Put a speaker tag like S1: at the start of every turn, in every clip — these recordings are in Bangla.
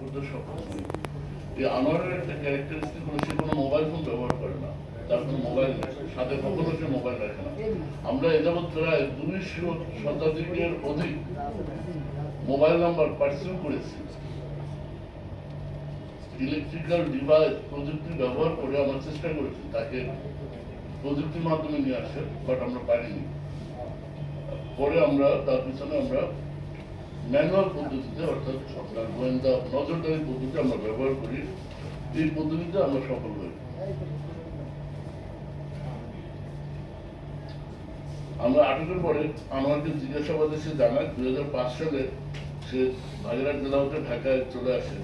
S1: করতে সক্ষম এই আনোয়ারের একটা ক্যারেক্টারিস্টিক হলো সে কোনো মোবাইল ফোন ব্যবহার করে না। তার কোনো মোবাইল সাথে কখনো সে মোবাইল রাখে না। আমরা প্রায় দুইশো শতাধিকের অধিক মোবাইল নাম্বার পার্সেল করেছি। ইলেকট্রিক্যাল ডিভাইস প্রযুক্তি ব্যবহার করে আমরা চেষ্টা করেছি। তাকে প্রযুক্তির মাধ্যমে নিয়ে আসে বাট আমরা পারিনি। পরে আমরা, তার পিছনে আমরা ম্যানুয়াল পদ্ধতিতে, অর্থাৎ আপনার গোয়েন্দা নজরদারি পদ্ধতি আমরা ব্যবহার করি, এই পদ্ধতিতে আমরা সফল হই। আমরা আটকের পরে আমাকে জিজ্ঞাসাবাদে সে জানায়, দুই হাজার পাঁচ সালে সে বাগেরহাট জেলা হতে ঢাকায় চলে আসে।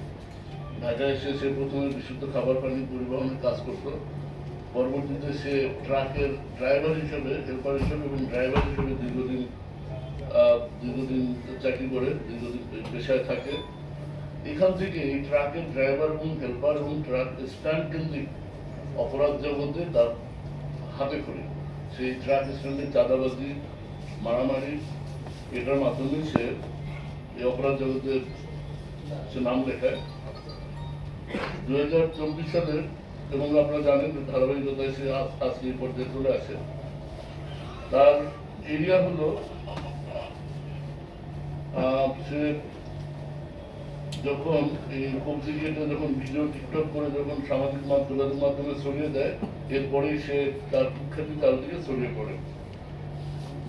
S1: ঢাকায় এসে সে প্রথমে বিশুদ্ধ খাবার পানি পরিবহনের কাজ করত। পরবর্তীতে সে ট্রাকের ড্রাইভার হিসেবে, হেল্পার হিসেবে এবং ড্রাইভার হিসেবে দীর্ঘদিন দীর্ঘদিন চাকরি করে, দীর্ঘদিন পেশায় থাকে। এখান থেকে এই ট্রাকের ড্রাইভার এবং হেল্পার এবং ট্রাক স্ট্যান্ড কেন্দ্রিক অপরাধ জগতে তার হাতে খড়ি সেই ট্রাক স্ট্যান্ডের চাঁদাবাজি, মারামারি, এটার মাধ্যমে সে এই অপরাধ জগতে সে নাম লেখায়। দু হাজার চব্বিশ সালের এবং আপনারা জানেন ধারাবাহিকতায় সে আজ- আজকে এই পর্যায়ে চলে আসে। তার এরিয়া হলো যখন এই পত্রিকাটা যখন ভিডিও টিকটক করে যখন সামাজিক মাধ্যম যোগাযোগ মাধ্যমে ছড়িয়ে দেয়, এরপরেই সে তার কুখ্যাতি চারদিকে ছড়িয়ে পড়ে।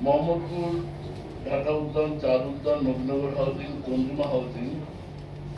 S1: মোহাম্মদপুর ঢাকা উদ্যান, চাঁদ উদ্যান, নবীনগর হাউজিং, চন্দ্রিমা হাউজিং